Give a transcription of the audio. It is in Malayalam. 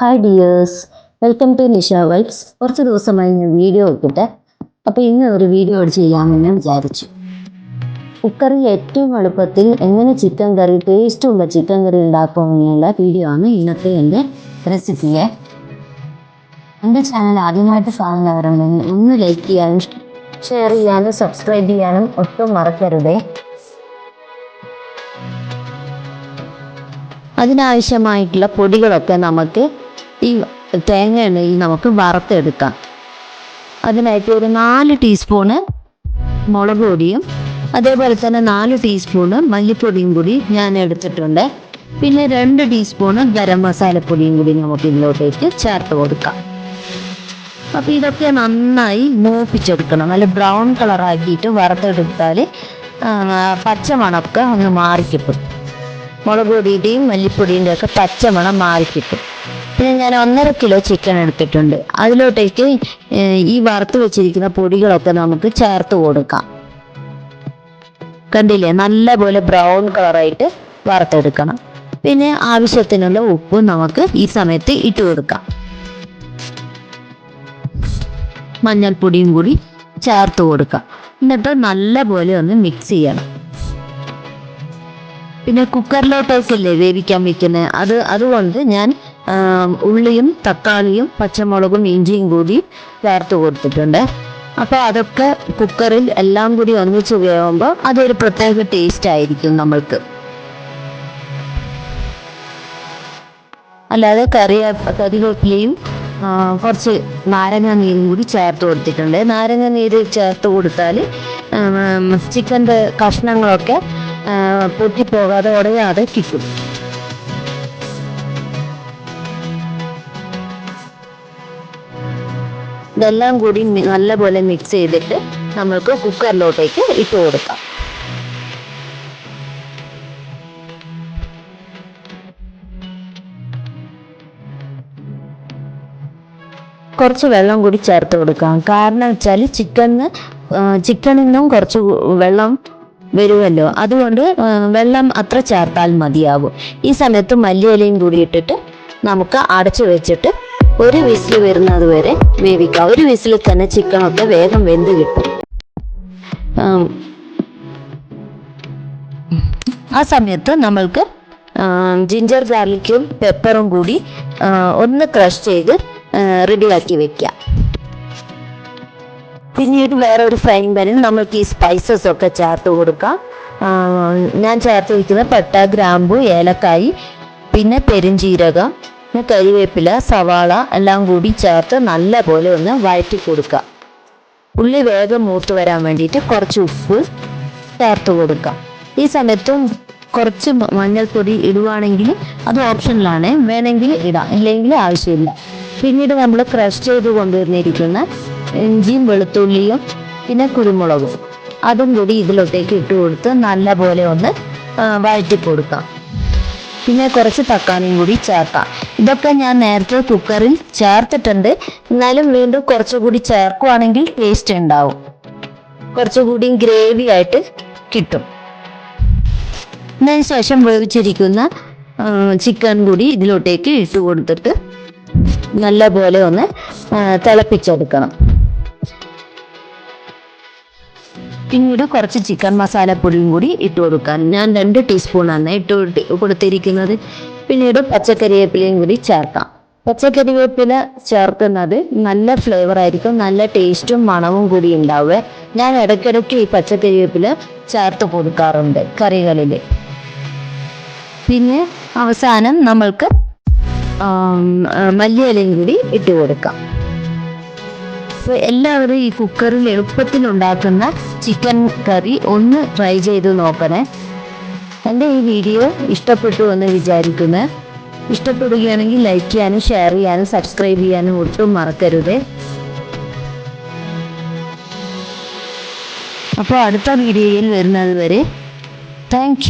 Hi dears welcome to Nisha vibes കുറച്ച് ദിവസമായി ഞാൻ വീഡിയോ ഇട്ടിട്ട് അപ്പോൾ ഇന്ന് ഒരു വീഡിയോ ചെയ്യാമെന്ന് വിചാരിച്ചു. കുക്കറിൽ ഏറ്റവും എളുപ്പത്തിൽ എങ്ങനെ ചിക്കൻ കറി ടേസ്റ്റുള്ള ചിക്കൻ കറി ഉണ്ടാക്കുമെന്നുള്ള വീഡിയോ ആണ് ഇന്നത്തെ എന്റെ റെസിപ്പിയെ എന്റെ ചാനൽ ആദ്യമായിട്ട് കാണുന്നവരുണ്ടെങ്കിൽ ഒന്ന് ലൈക്ക് ചെയ്യാനും ഷെയർ ചെയ്യാനും സബ്സ്ക്രൈബ് ചെയ്യാനും ഒട്ടും മറക്കരുതേ. അതിനാവശ്യമായിട്ടുള്ള പൊടികളൊക്കെ നമുക്ക് ഈ തേങ്ങ എണ്ണയിൽ നമുക്ക് വറുത്തെടുക്കാം. അതിനായിട്ട് ഒരു നാല് ടീസ്പൂണ് മുളക് പൊടിയും അതേപോലെ തന്നെ നാല് ടീസ്പൂണ് മല്ലിപ്പൊടിയും കൂടി ഞാൻ എടുത്തിട്ടുണ്ട്. പിന്നെ രണ്ട് ടീസ്പൂണ് ഗരം മസാലപ്പൊടിയും കൂടി നമുക്ക് ഇതിലോട്ടേക്ക് ചേർത്ത് കൊടുക്കാം. അപ്പോൾ ഇതൊക്കെ നന്നായി മൂപ്പിച്ചെടുക്കണം. നല്ല ബ്രൗൺ കളറാക്കിയിട്ട് വറുത്തെടുത്താൽ പച്ചമണമൊക്കെ ഒന്ന് മാറിക്കിട്ടും. മുളക് പൊടിയുടെയും മല്ലിപ്പൊടിയുടെയൊക്കെ പച്ചമണം മാറിക്കിട്ടും. പിന്നെ ഞാൻ ഒന്നര കിലോ ചിക്കൻ എടുത്തിട്ടുണ്ട്. അതിലോട്ടേക്ക് ഈ വറുത്ത് വെച്ചിരിക്കുന്ന പൊടികളൊക്കെ നമുക്ക് ചേർത്ത് കൊടുക്കാം. കണ്ടില്ലേ? നല്ലപോലെ ബ്രൗൺ കളറായിട്ട് വറുത്തെടുക്കണം. പിന്നെ ആവശ്യത്തിനുള്ള ഉപ്പും നമുക്ക് ഈ സമയത്ത് ഇട്ട് കൊടുക്കാം. മഞ്ഞൾപ്പൊടിയും കൂടി ചേർത്ത് കൊടുക്കാം. എന്നിട്ട് നല്ലപോലെ ഒന്ന് മിക്സ് ചെയ്യണം. പിന്നെ കുക്കറിലോട്ടേക്കല്ലേ വേവിക്കാൻ വെക്കുന്നത് അത് അതുകൊണ്ട് ഞാൻ ഉള്ളിയും തക്കാളിയും പച്ചമുളകും ഇഞ്ചിയും കൂടി ചേർത്ത് കൊടുത്തിട്ടുണ്ട്. അപ്പോൾ അതൊക്കെ കുക്കറിൽ എല്ലാം കൂടി ഒന്നിച്ച് വേവുമ്പോൾ അതൊരു പ്രത്യേക ടേസ്റ്റ് ആയിരിക്കും നമ്മൾക്ക്. അല്ലാതെ കറി കറിവേപ്പിലയും കുറച്ച് നാരങ്ങ നീരും കൂടി ചേർത്ത് കൊടുത്തിട്ടുണ്ട്. നാരങ്ങ നീര് ചേർത്ത് കൊടുത്താൽ ചിക്കന്റെ കഷ്ണങ്ങളൊക്കെ പൊട്ടിപ്പോകാതെ ഉടയാതെ കിട്ടും. ഇതെല്ലാം കൂടി നല്ലപോലെ മിക്സ് ചെയ്തിട്ട് നമ്മൾക്ക് കുക്കറിലോട്ടേക്ക് ഇട്ട് കൊടുക്കാം. കുറച്ച് വെള്ളം കൂടി ചേർത്ത് കൊടുക്കാം. കാരണം വെച്ചാൽ ചിക്കന് ചിക്കനിൽ നിന്നും കുറച്ച് വെള്ളം വരുമല്ലോ. അതുകൊണ്ട് വെള്ളം അത്ര ചേർത്താൽ മതിയാവും. ഈ സമയത്ത് മല്ലിയിലയും കൂടി ഇട്ടിട്ട് നമുക്ക് അടച്ചു വെച്ചിട്ട് ഒരു വിസിൽ വരുന്നത് വരെ വേവിക്കുക ഒരു വിസിൽ തന്നെ ചിക്കനൊക്കെ വേഗം വെന്ത് കിട്ടും. ആം, സമയത്ത് നമ്മൾക്ക് ജിഞ്ചർ ഗാർലിക്കും പെപ്പറും കൂടി ഒന്ന് ക്രഷ് ചെയ്ത് റെഡിയാക്കി വെക്കാം. പിന്നീട് വേറെ ഒരു ഫ്രൈങ് പാനിൽ നമ്മൾക്ക് ഈ സ്പൈസസ് ഒക്കെ ചേർത്ത് കൊടുക്കാം. ഞാൻ ചേർത്ത് വയ്ക്കുന്ന പട്ട ഗ്രാമ്പു ഏലക്കായി പിന്നെ പെരുംജീരകം പിന്നെ കരിവേപ്പില സവാള എല്ലാം കൂടി ചേർത്ത് നല്ല പോലെ ഒന്ന് വഴറ്റി കൊടുക്കുക. ഉള്ളി വേഗം മൂത്ത് വരാൻ വേണ്ടിയിട്ട് കുറച്ച് ഉപ്പ് ചേർത്ത് കൊടുക്കാം ഈ സമയത്തും കുറച്ച് മഞ്ഞൾപ്പൊടി ഇടുവാണെങ്കിൽ അത് ഓപ്ഷനിലാണ്. വേണമെങ്കിൽ ഇടാം ഇല്ലെങ്കിൽ ആവശ്യമില്ല. പിന്നീട് നമ്മൾ ക്രഷ് ചെയ്ത് കൊണ്ടുവന്നിരിക്കുന്ന ഇഞ്ചിയും വെളുത്തുള്ളിയും പിന്നെ കുരുമുളകും അതും കൂടി ഇതിലോട്ടേക്ക് ഇട്ട് കൊടുത്ത് നല്ല പോലെ ഒന്ന് വഴറ്റി കൊടുക്കാം. പിന്നെ കുറച്ച് തക്കാളിയും കൂടി ചേർക്കാം. ഇതൊക്കെ ഞാൻ നേരത്തെ കുക്കറിൽ ചേർത്തിട്ടുണ്ട്. എന്നാലും വീണ്ടും കുറച്ചുകൂടി ചേർക്കുവാണെങ്കിൽ ടേസ്റ്റ് ഉണ്ടാവും. കുറച്ചുകൂടി ഗ്രേവി ആയിട്ട് കിട്ടും. അതിനുശേഷം വേവിച്ചിരിക്കുന്ന ചിക്കൻ കൂടി ഇതിലോട്ടേക്ക് ഇട്ട് കൊടുത്തിട്ട് നല്ല പോലെ ഒന്ന് തിളപ്പിച്ചെടുക്കണം. പിന്നീട് കുറച്ച് ചിക്കൻ മസാലപ്പൊടിയും കൂടി ഇട്ട് കൊടുക്കാൻ ഞാൻ രണ്ട് ടീസ്പൂണാണ് ഇട്ട് കൊടുത്തി- കൊടുത്തിരിക്കുന്നത്. പിന്നീട് പച്ചക്കറിവേപ്പിലയും കൂടി ചേർക്കാം. പച്ചക്കറിവേപ്പില ചേർക്കുന്നത് നല്ല ഫ്ലേവർ ആയിരിക്കും നല്ല ടേസ്റ്റും മണവും കൂടി ഉണ്ടാവുക. ഞാൻ ഇടയ്ക്കിടയ്ക്ക് ഈ പച്ചക്കറിവേപ്പില ചേർത്ത് കൊടുക്കാറുണ്ട് കറികളിൽ പിന്നെ അവസാനം നമ്മൾക്ക് മല്ലിയിലയും കൂടി ഇട്ട് കൊടുക്കാം. സോ എല്ലാവരും ഈ കുക്കറിൽ എളുപ്പത്തിൽ ഉണ്ടാക്കുന്ന ചിക്കൻ കറി ഒന്ന് ട്രൈ ചെയ്ത് നോക്കണേ. എന്റെ ഈ വീഡിയോ ഇഷ്ടപ്പെട്ടു എന്ന് വിചാരിക്കുന്നു ഇഷ്ടപ്പെടുകയാണെങ്കിൽ ലൈക്ക് ചെയ്യാനും ഷെയർ ചെയ്യാനും സബ്സ്ക്രൈബ് ചെയ്യാനും ഒട്ടും മറക്കരുത്. അപ്പോൾ അടുത്ത വീഡിയോയിൽ വരുന്നത് വരെ താങ്ക്